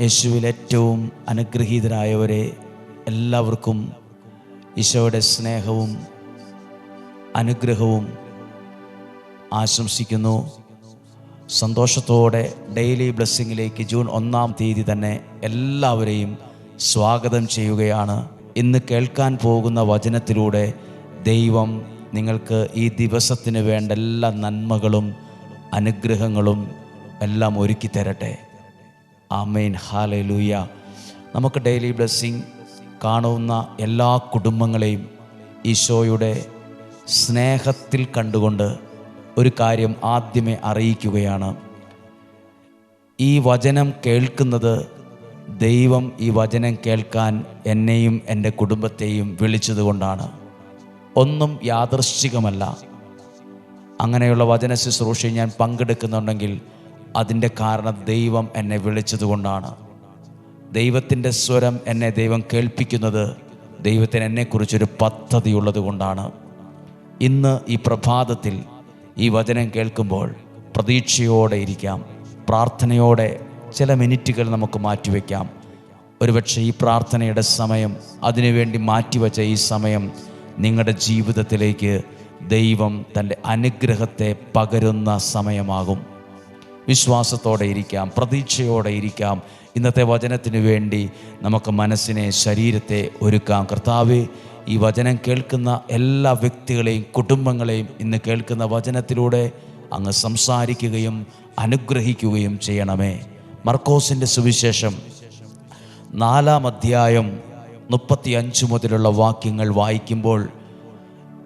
യേശുവിൽ ഏറ്റവും അനുഗ്രഹീതരായവരെ എല്ലാവർക്കും ഈശോയുടെ സ്നേഹവും അനുഗ്രഹവും ആശംസിക്കുന്നു. സന്തോഷത്തോടെ ഡെയിലി ബ്ലെസ്സിങ്ങിലേക്ക് ജൂൺ ഒന്നാം തീയതി തന്നെ എല്ലാവരെയും സ്വാഗതം ചെയ്യുകയാണ്. ഇന്ന് കേൾക്കാൻ പോകുന്ന വചനത്തിലൂടെ ദൈവം നിങ്ങൾക്ക് ഈ ദിവസത്തിന് വേണ്ട എല്ലാ നന്മകളും അനുഗ്രഹങ്ങളും എല്ലാം ഒരുക്കി തരട്ടെ. ആമേൻ. ഹാലലൂയ നമുക്ക് ഡെയിലി ബ്ലെസ്സിങ് കാണുന്ന എല്ലാ കുടുംബങ്ങളെയും ഈശോയുടെ സ്നേഹത്തിൽ കണ്ടുകൊണ്ട് ഒരു കാര്യം ആദ്യമേ അറിയിക്കുകയാണ്. ഈ വചനം കേൾക്കുന്നത് ദൈവം ഈ വചനം കേൾക്കാൻ എന്നെയും എന്റെ കുടുംബത്തെയും വിളിച്ചതുകൊണ്ടാണ്. ഒന്നും യാദൃശ്ചികമല്ല. അങ്ങനെയുള്ള വചന ശുശ്രൂഷയിൽ ഞാൻ പങ്കെടുക്കുന്നുണ്ടെങ്കിൽ അതിന്റെ കാരണം ദൈവം എന്നെ വിളിച്ചതുകൊണ്ടാണ്. ദൈവത്തിന്റെ സ്വരം എന്നെ ദൈവം കേൾപ്പിക്കുന്നത് ദൈവത്തിന് എന്നെക്കുറിച്ചൊരു പദ്ധതി ഉള്ളത് കൊണ്ടാണ് ഇന്ന് ഈ പ്രഭാതത്തിൽ ഈ വചനം കേൾക്കുമ്പോൾ പ്രതീക്ഷയോടെ ഇരിക്കാം. പ്രാർത്ഥനയോടെ ചില മിനിറ്റുകൾ നമുക്ക് മാറ്റിവെക്കാം. ഒരുപക്ഷെ ഈ പ്രാർത്ഥനയുടെ സമയം അതിനുവേണ്ടി മാറ്റിവെച്ച ഈ സമയം നിങ്ങളുടെ ജീവിതത്തിലേക്ക് ദൈവം തന്റെ അനുഗ്രഹത്തെ പകരുന്ന സമയമാകും. വിശ്വാസത്തോടെ ഇരിക്കാം പ്രതീക്ഷയോടെ ഇരിക്കാം. ഇന്നത്തെ വചനത്തിന് വേണ്ടി നമുക്ക് മനസ്സിനെ ശരീരത്തെ ഒരുക്കാം. കർത്താവ് ഈ വചനം കേൾക്കുന്ന എല്ലാ വ്യക്തികളെയും കുടുംബങ്ങളെയും ഇന്ന് കേൾക്കുന്ന വചനത്തിലൂടെ അങ്ങ് സംസാരിക്കുകയും അനുഗ്രഹിക്കുകയും ചെയ്യണമേ. മർക്കോസിന്റെ സുവിശേഷം നാലാം അധ്യായം മുപ്പത്തി അഞ്ച് മുതലുള്ള വാക്യങ്ങൾ വായിക്കുമ്പോൾ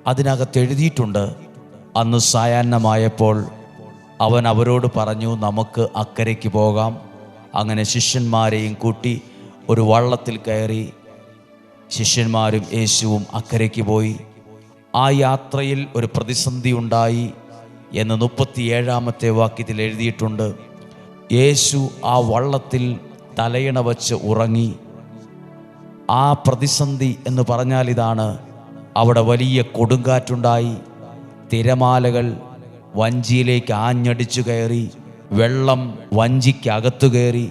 അതിനകത്ത് എഴുതിയിട്ടുണ്ട് അന്ന് സായാഹ്നമായപ്പോൾ അവൻ അവരോട് പറഞ്ഞു നമുക്ക് അക്കരയ്ക്ക് പോകാം. അങ്ങനെ ശിഷ്യന്മാരെയും കൂട്ടി ഒരു വള്ളത്തിൽ കയറി ശിഷ്യന്മാരും യേശുവും അക്കരയ്ക്ക് പോയി. ആ യാത്രയിൽ ഒരു പ്രതിസന്ധി ഉണ്ടായി എന്ന് മുപ്പത്തിയേഴാമത്തെ വാക്യത്തിൽ എഴുതിയിട്ടുണ്ട്. യേശു ആ വള്ളത്തിൽ തലയിണ വച്ച് ഉറങ്ങി. ആ പ്രതിസന്ധി എന്ന് പറഞ്ഞാൽ ഇതാണ് അവിടെ വലിയ കൊടുങ്കാറ്റുണ്ടായി തിരമാലകൾ വഞ്ചിയിലേക്ക് ആഞ്ഞടിച്ചു കയറി വെള്ളം വഞ്ചിക്കകത്തു കയറി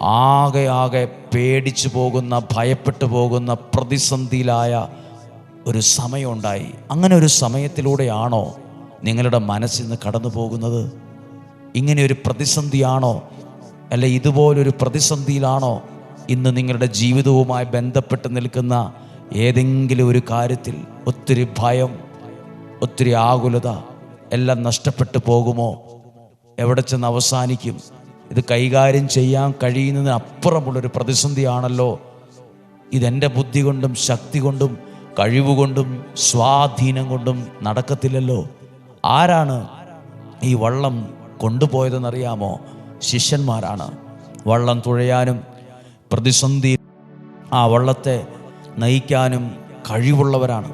ആകെ ആകെ പേടിച്ചു പോകുന്ന ഭയപ്പെട്ടു പോകുന്ന പ്രതിസന്ധിയിലായ ഒരു സമയമുണ്ടായി. അങ്ങനെ ഒരു സമയത്തിലൂടെയാണോ നിങ്ങളുടെ മനസ്സിൽ നിന്ന് കടന്നു പോകുന്നത്? ഇങ്ങനെ ഒരു പ്രതിസന്ധിയാണോ? അല്ലെ ഇതുപോലൊരു പ്രതിസന്ധിയിലാണോ ഇന്ന് നിങ്ങളുടെ ജീവിതവുമായി ബന്ധപ്പെട്ട് നിൽക്കുന്ന ഏതെങ്കിലും ഒരു കാര്യത്തിൽ ഒത്തിരി ഭയം ഒത്തിരി ആകുലത എല്ലാം നഷ്ടപ്പെട്ടു പോകുമോ? എവിടെ ചെന്ന് അവസാനിക്കും? ഇത് കൈകാര്യം ചെയ്യാൻ കഴിയുന്നതിന് അപ്പുറമുള്ളൊരു പ്രതിസന്ധിയാണല്ലോ. ഇതെന്റെ ബുദ്ധി കൊണ്ടും ശക്തി കൊണ്ടും കഴിവുകൊണ്ടും സ്വാധീനം കൊണ്ടും നടക്കത്തില്ലല്ലോ. ആരാണ് ഈ വള്ളം കൊണ്ടുപോയതെന്നറിയാമോ? ശിഷ്യന്മാരാണ്. വള്ളം തുഴയാനും പ്രതിസന്ധി ആ വള്ളത്തെ നയിക്കാനും കഴിവുള്ളവരാണ്.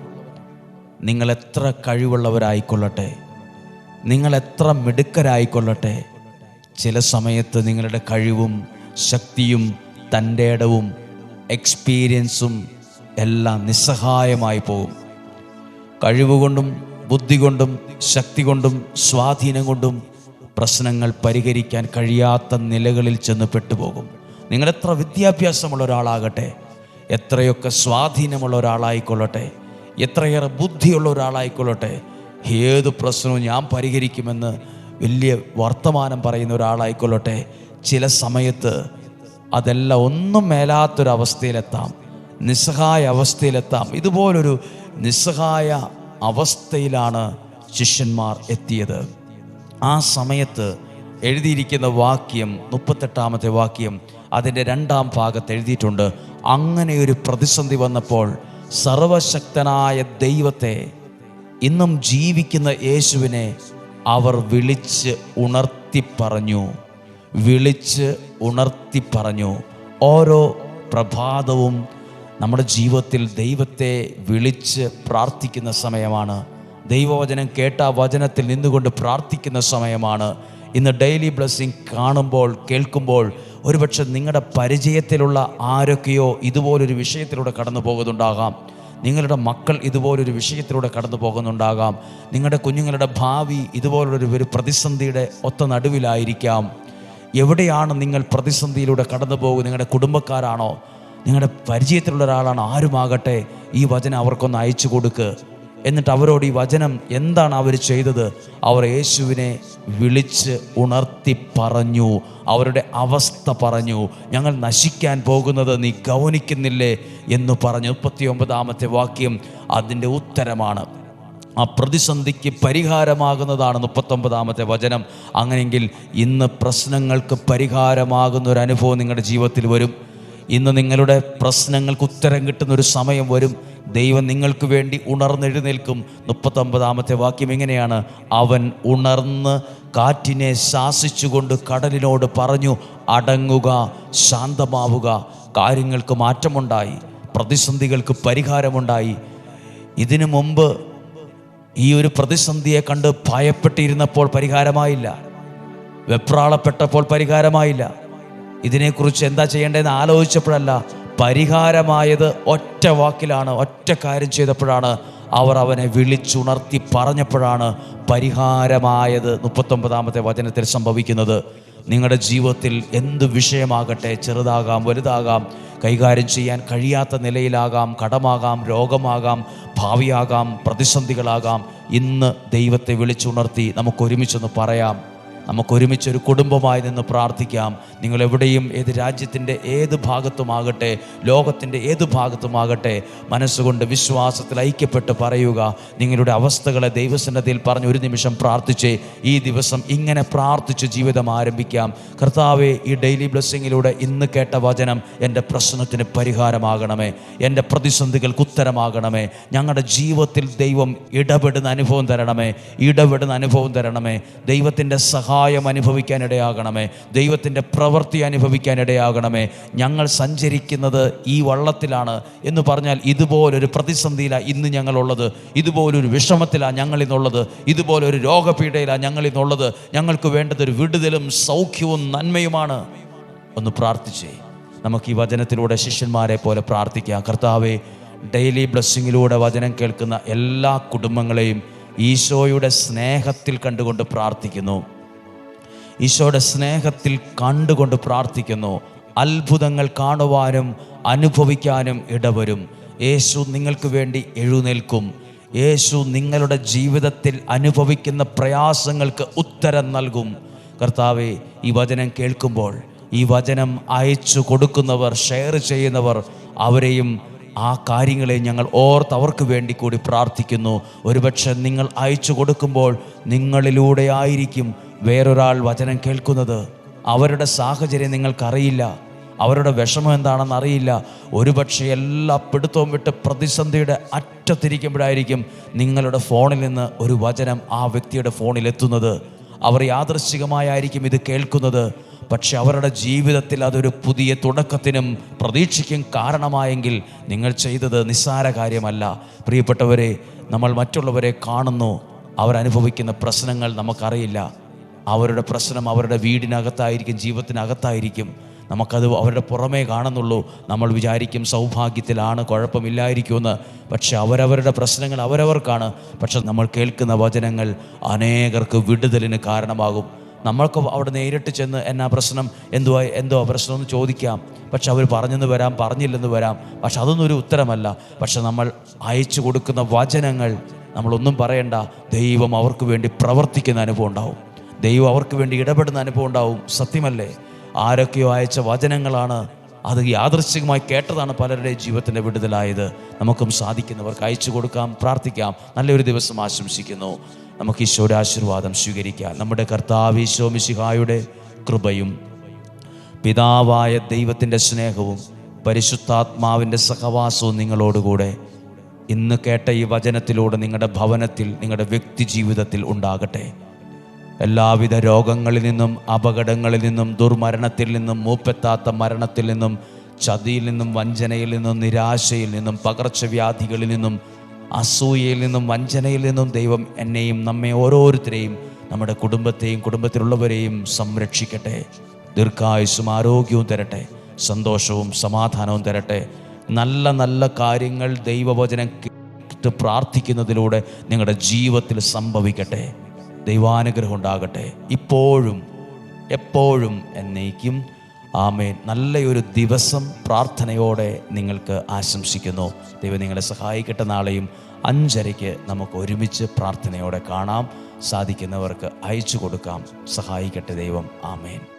നിങ്ങൾ എത്ര കഴിവുള്ളവരായിക്കൊള്ളട്ടെ. നിങ്ങൾ എത്ര മിടുക്കരായിക്കൊള്ളട്ടെ. ചില സമയത്ത് നിങ്ങളുടെ കഴിവും ശക്തിയും തന്റെ ഇടവും എക്സ്പീരിയൻസും എല്ലാം നിസ്സഹായമായി പോകും കഴിവുകൊണ്ടും ബുദ്ധി കൊണ്ടും ശക്തി കൊണ്ടും സ്വാധീനം കൊണ്ടും പ്രശ്നങ്ങൾ പരിഹരിക്കാൻ കഴിയാത്ത നിലകളിൽ ചെന്ന് പെട്ടുപോകും. നിങ്ങൾ എത്ര വിദ്യാഭ്യാസമുള്ള ഒരാളാകട്ടെ എത്രയൊക്കെ സ്വാധീനമുള്ള ഒരാളായിക്കൊള്ളട്ടെ എത്രയേറെ ബുദ്ധിയുള്ള ഒരാളായിക്കൊള്ളട്ടെ ഏത് പ്രശ്നവും ഞാൻ പരിഹരിക്കുമെന്ന് വലിയ വർത്തമാനം പറയുന്ന ഒരാളായിക്കൊള്ളട്ടെ. ചില സമയത്ത് അതെല്ലാം ഒന്നും മേലാത്തൊരവസ്ഥയിലെത്താം. നിസ്സഹായ അവസ്ഥയിലെത്താം. ഇതുപോലൊരു നിസ്സഹായ അവസ്ഥയിലാണ് ശിഷ്യന്മാർ എത്തിയത്. ആ സമയത്ത് എഴുതിയിരിക്കുന്ന വാക്യം മുപ്പത്തെട്ടാമത്തെ വാക്യം അതിന്റെ രണ്ടാം ഭാഗത്ത് എഴുതിയിട്ടുണ്ട്. അങ്ങനെ ഒരു പ്രതിസന്ധി വന്നപ്പോൾ സർവശക്തനായ ദൈവത്തെ ഇന്നും ജീവിക്കുന്ന യേശുവിനെ അവർ വിളിച്ച് ഉണർത്തി പറഞ്ഞു. വിളിച്ച് ഉണർത്തി പറഞ്ഞു. ഓരോ പ്രഭാതവും നമ്മുടെ ജീവിതത്തിൽ ദൈവത്തെ വിളിച്ച് പ്രാർത്ഥിക്കുന്ന സമയമാണ്. ദൈവവചനം കേട്ട വചനത്തിൽ നിന്നുകൊണ്ട് പ്രാർത്ഥിക്കുന്ന സമയമാണ്. ഇന്ന് ഡെയിലി ബ്ലെസ്സിങ് കാണുമ്പോൾ കേൾക്കുമ്പോൾ ഒരുപക്ഷെ നിങ്ങളുടെ പരിചയത്തിലുള്ള ആരൊക്കെയോ ഇതുപോലൊരു വിഷയത്തിലൂടെ കടന്നു പോകുന്നുണ്ടാകാം നിങ്ങളുടെ മക്കൾ ഇതുപോലൊരു വിഷയത്തിലൂടെ കടന്നു പോകുന്നുണ്ടാകാം. നിങ്ങളുടെ കുഞ്ഞുങ്ങളുടെ ഭാവി ഇതുപോലൊരു ഒരു പ്രതിസന്ധിയുടെ ഒത്ത നടുവിലായിരിക്കാം. എവിടെയാണ് നിങ്ങൾ പ്രതിസന്ധിയിലൂടെ കടന്നു പോകുക? നിങ്ങളുടെ കുടുംബക്കാരാണോ? നിങ്ങളുടെ പരിചയത്തിലുള്ള ഒരാളാണോ ആരുമാകട്ടെ ഈ വചനം അവർക്കൊന്ന് അയച്ചു കൊടുക്ക്. എന്നിട്ട് അവരോട് ഈ വചനം എന്താണ് അവർ ചെയ്തത്? അവർ യേശുവിനെ വിളിച്ച് ഉണർത്തി പറഞ്ഞു. അവരുടെ അവസ്ഥ പറഞ്ഞു. ഞങ്ങൾ നശിക്കാൻ പോകുന്നത് നീ ഗൗനിക്കുന്നില്ലേ എന്ന് പറഞ്ഞു. മുപ്പത്തി ഒമ്പതാമത്തെ വാക്യം അതിന്റെ ഉത്തരമാണ്. ആ പ്രതിസന്ധിക്ക് പരിഹാരമാകുന്നതാണ് മുപ്പത്തൊമ്പതാമത്തെ വചനം. അങ്ങനെയെങ്കിൽ ഇന്ന് പ്രശ്നങ്ങൾക്ക് പരിഹാരമാകുന്ന ഒരു അനുഭവം നിങ്ങളുടെ ജീവിതത്തിൽ വരും. ഇന്ന് നിങ്ങളുടെ പ്രശ്നങ്ങൾക്ക് ഉത്തരം കിട്ടുന്ന ഒരു സമയം വരും. ദൈവം നിങ്ങൾക്ക് വേണ്ടി ഉണർന്നെഴുന്നേൽക്കും. മുപ്പത്തൊമ്പതാമത്തെ വാക്യം എങ്ങനെയാണ്? അവൻ ഉണർന്ന് കാറ്റിനെ ശാസിച്ചുകൊണ്ട് കടലിനോട് പറഞ്ഞു അടങ്ങുക ശാന്തമാവുക. കാര്യങ്ങൾക്ക് മാറ്റമുണ്ടായി പ്രതിസന്ധികൾക്ക് പരിഹാരമുണ്ടായി. ഇതിനു മുമ്പ് ഈ ഒരു പ്രതിസന്ധിയെ കണ്ട് ഭയപ്പെട്ടിരുന്നപ്പോൾ പരിഹാരമായില്ല. വെപ്രാളപ്പെട്ടപ്പോൾ പരിഹാരമായില്ല. ഇതിനെക്കുറിച്ച് എന്താ ചെയ്യേണ്ടതെന്ന് ആലോചിച്ചപ്പോഴല്ല പരിഹാരമായത് ഒറ്റ വാക്കിലാണ് ഒറ്റ കാര്യം ചെയ്തപ്പോഴാണ് അവർ അവനെ വിളിച്ചുണർത്തി പറഞ്ഞപ്പോഴാണ് പരിഹാരമായത് മുപ്പത്തൊമ്പതാമത്തെ വചനത്തിൽ സംഭവിക്കുന്നത്. നിങ്ങളുടെ ജീവിതത്തിൽ എന്ത് വിഷയമാകട്ടെ ചെറുതാകാം വലുതാകാം കൈകാര്യം ചെയ്യാൻ കഴിയാത്ത നിലയിലാകാം കടമാകാം രോഗമാകാം ഭാവിയാകാം പ്രതിസന്ധികളാകാം ഇന്ന് ദൈവത്തെ വിളിച്ചുണർത്തി നമുക്ക് ഒരുമിച്ചൊന്ന് പറയാം. നമുക്ക് ഒരുമിച്ച് ഒരു കുടുംബമായി നിന്ന് പ്രാർത്ഥിക്കാം. നിങ്ങൾ എവിടെയും ഏത് രാജ്യത്തിന്റെ ഏത് ഭാഗത്തുമാകട്ടെ ലോകത്തിന്റെ ഏത് ഭാഗത്തുമാകട്ടെ മനസ്സുകൊണ്ട് വിശ്വാസത്തിൽ ഐക്യപ്പെട്ട് പറയുക. നിങ്ങളുടെ അവസ്ഥകളെ ദൈവസന്നദ്ധയിൽ പറഞ്ഞ് ഒരു നിമിഷം പ്രാർത്ഥിച്ച് ഈ ദിവസം ഇങ്ങനെ പ്രാർത്ഥിച്ച് ജീവിതം ആരംഭിക്കാം. കർത്താവെ ഈ ഡെയിലി ബ്ലെസ്സിങ്ങിലൂടെ ഇന്ന് കേട്ട വചനം എന്റെ പ്രശ്നത്തിന് പരിഹാരമാകണമേ. എന്റെ പ്രതിസന്ധികൾക്ക് ഉത്തരമാകണമേ. ഞങ്ങളുടെ ജീവിതത്തിൽ ദൈവം ഇടപെടുന്ന അനുഭവം തരണമേ. ഇടപെടുന്ന അനുഭവം തരണമേ. ദൈവത്തിന്റെ സഹായം അനുഭവിക്കാൻ ഇടയാകണമേ ദൈവത്തിന്റെ പ്രവൃത്തി അനുഭവിക്കാനിടയാകണമേ. ഞങ്ങൾ സഞ്ചരിക്കുന്നത് ഈ വള്ളത്തിലാണ് എന്ന് പറഞ്ഞാൽ ഇതുപോലൊരു പ്രതിസന്ധിയിലാണ് ഇന്ന് ഞങ്ങളുള്ളത്. ഇതുപോലൊരു വിഷമത്തിലാണ് ഞങ്ങൾ ഇന്നുള്ളത് ഇതുപോലൊരു രോഗപീഠയിലാണ് ഞങ്ങൾ ഇന്നുള്ളത് ഞങ്ങൾക്ക് വേണ്ടത് ഒരു വിടുതലും സൗഖ്യവും നന്മയുമാണ്. ഒന്ന് പ്രാർത്ഥിച്ചേ. നമുക്ക് ഈ വചനത്തിലൂടെ ശിഷ്യന്മാരെ പോലെ പ്രാർത്ഥിക്കാം. കർത്താവെ ഡെയിലി ബ്ലെസ്സിങ്ങിലൂടെ വചനം കേൾക്കുന്ന എല്ലാ കുടുംബങ്ങളെയും ഈശോയുടെ സ്നേഹത്തിൽ കണ്ടുകൊണ്ട് പ്രാർത്ഥിക്കുന്നു. ഈശോയുടെ സ്നേഹത്തിൽ കണ്ടുകൊണ്ട് പ്രാർത്ഥിക്കുന്നു. അത്ഭുതങ്ങൾ കാണുവാനും അനുഭവിക്കാനും ഇടവരും. യേശു നിങ്ങൾക്ക് വേണ്ടി എഴുന്നേൽക്കും. യേശു നിങ്ങളുടെ ജീവിതത്തിൽ അനുഭവിക്കുന്ന പ്രയാസങ്ങൾക്ക് ഉത്തരം നൽകും. കർത്താവെ ഈ വചനം കേൾക്കുമ്പോൾ ഈ വചനം അയച്ചു കൊടുക്കുന്നവർ ഷെയർ ചെയ്യുന്നവർ അവരെയും ആ കാര്യങ്ങളെ ഞങ്ങൾ ഓർത്ത് അവർക്ക് വേണ്ടി കൂടി പ്രാർത്ഥിക്കുന്നു. ഒരുപക്ഷെ നിങ്ങൾ അയച്ചു കൊടുക്കുമ്പോൾ നിങ്ങളിലൂടെ ആയിരിക്കും വേറൊരാൾ വചനം കേൾക്കുന്നത് അവരുടെ സാഹചര്യം നിങ്ങൾക്കറിയില്ല. അവരുടെ വിഷമം എന്താണെന്ന് അറിയില്ല. ഒരുപക്ഷെ എല്ലാ പിടുത്തവും വിട്ട് പ്രതിസന്ധിയുടെ അറ്റത്തിരിക്കുമ്പോഴായിരിക്കും നിങ്ങളുടെ ഫോണിൽ നിന്ന് ഒരു വചനം ആ വ്യക്തിയുടെ ഫോണിൽ എത്തുന്നത്. അവർ യാദൃശ്ചികമായിരിക്കും ഇത് കേൾക്കുന്നത്. പക്ഷെ അവരുടെ ജീവിതത്തിൽ അതൊരു പുതിയ തുടക്കത്തിനും പ്രതീക്ഷയ്ക്കും കാരണമായെങ്കിൽ നിങ്ങൾ ചെയ്തത് നിസ്സാര കാര്യമല്ല. പ്രിയപ്പെട്ടവരെ നമ്മൾ മറ്റുള്ളവരെ കാണുന്നു. അവരനുഭവിക്കുന്ന പ്രശ്നങ്ങൾ നമുക്കറിയില്ല. അവരുടെ പ്രശ്നം അവരുടെ വീടിനകത്തായിരിക്കും ജീവിതത്തിനകത്തായിരിക്കും. നമുക്കത് അവരുടെ പുറമേ കാണുന്നുള്ളൂ. നമ്മൾ വിചാരിക്കും സൗഭാഗ്യത്തിലാണ് കുഴപ്പമില്ലായിരിക്കുമെന്ന്. പക്ഷെ അവരവരുടെ പ്രശ്നങ്ങൾ അവരവർക്കാണ്. പക്ഷെ നമ്മൾ കേൾക്കുന്ന വചനങ്ങൾ അനേകർക്ക് വിടുതലിന് കാരണമാകും. നമ്മൾക്ക് അവിടെ നേരിട്ട് ചെന്ന് എന്നാ പ്രശ്നം? എന്തുവാ എന്തോ പ്രശ്നം എന്ന് ചോദിക്കാം. പക്ഷെ അവർ പറഞ്ഞെന്ന് വരാം പറഞ്ഞില്ലെന്ന് വരാം. പക്ഷെ അതൊന്നും ഒരു ഉത്തരമല്ല. പക്ഷെ നമ്മൾ അയച്ചു കൊടുക്കുന്ന വചനങ്ങൾ നമ്മളൊന്നും പറയണ്ട. ദൈവം അവർക്ക് വേണ്ടി പ്രവർത്തിക്കുന്ന അനുഭവം ഉണ്ടാവും. ദൈവം അവർക്ക് വേണ്ടി ഇടപെടുന്ന അനുഭവം ഉണ്ടാവും. സത്യമല്ലേ? ആരൊക്കെയോ അയച്ച വചനങ്ങളാണ് അത് യാദൃശ്ചികമായി കേട്ടതാണ് പലരുടെയും ജീവിതത്തിന്റെ വിടുതലായത്. നമുക്കും സാധിക്കുന്നവർക്ക് അയച്ചു കൊടുക്കാം പ്രാർത്ഥിക്കാം. നല്ലൊരു ദിവസം ആശംസിക്കുന്നു. നമുക്ക് ഈശോയുടെ ആശീർവാദം സ്വീകരിക്കാം. നമ്മുടെ കർത്താവ് ഈശോ മിശിഹായുടെ കൃപയും പിതാവായ ദൈവത്തിന്റെ സ്നേഹവും പരിശുദ്ധാത്മാവിന്റെ സഹവാസവും നിങ്ങളോടുകൂടെ ഇന്ന് കേട്ട ഈ വചനത്തിലൂടെ നിങ്ങളുടെ ഭവനത്തിൽ നിങ്ങളുടെ വ്യക്തി ജീവിതത്തിൽ ഉണ്ടാകട്ടെ. എല്ലാവിധ രോഗങ്ങളിൽ നിന്നും അപകടങ്ങളിൽ നിന്നും ദുർമരണത്തിൽ നിന്നും മൂപ്പെത്താത്ത മരണത്തിൽ നിന്നും ചതിയിൽ നിന്നും വഞ്ചനയിൽ നിന്നും നിരാശയിൽ നിന്നും പകർച്ചവ്യാധികളിൽ നിന്നും അസൂയയിൽ നിന്നും വഞ്ചനയിൽ നിന്നും ദൈവം എന്നെയും നമ്മെ ഓരോരുത്തരെയും നമ്മുടെ കുടുംബത്തെയും കുടുംബത്തിലുള്ളവരെയും സംരക്ഷിക്കട്ടെ. ദീർഘായുസ്സും ആരോഗ്യവും തരട്ടെ. സന്തോഷവും സമാധാനവും തരട്ടെ. നല്ല നല്ല കാര്യങ്ങൾ ദൈവവചനം പ്രാർത്ഥിക്കുന്നതിലൂടെ നിങ്ങളുടെ ജീവിതത്തിൽ സംഭവിക്കട്ടെ. ദൈവാനുഗ്രഹം ഉണ്ടാകട്ടെ. ഇപ്പോഴും എപ്പോഴും എന്നേക്കും. ആമേൻ. നല്ലൊരു ദിവസം പ്രാർത്ഥനയോടെ നിങ്ങൾക്ക് ആശംസിക്കുന്നു. ദൈവം നിങ്ങളെ സഹായിക്കട്ടെ. നാളെയും അഞ്ചരയ്ക്ക് നമുക്ക് ഒരുമിച്ച് പ്രാർത്ഥനയോടെ കാണാം. സാധിക്കുന്നവർക്ക് അയച്ചു കൊടുക്കാം. സഹായിക്കട്ടെ ദൈവം. ആമേൻ.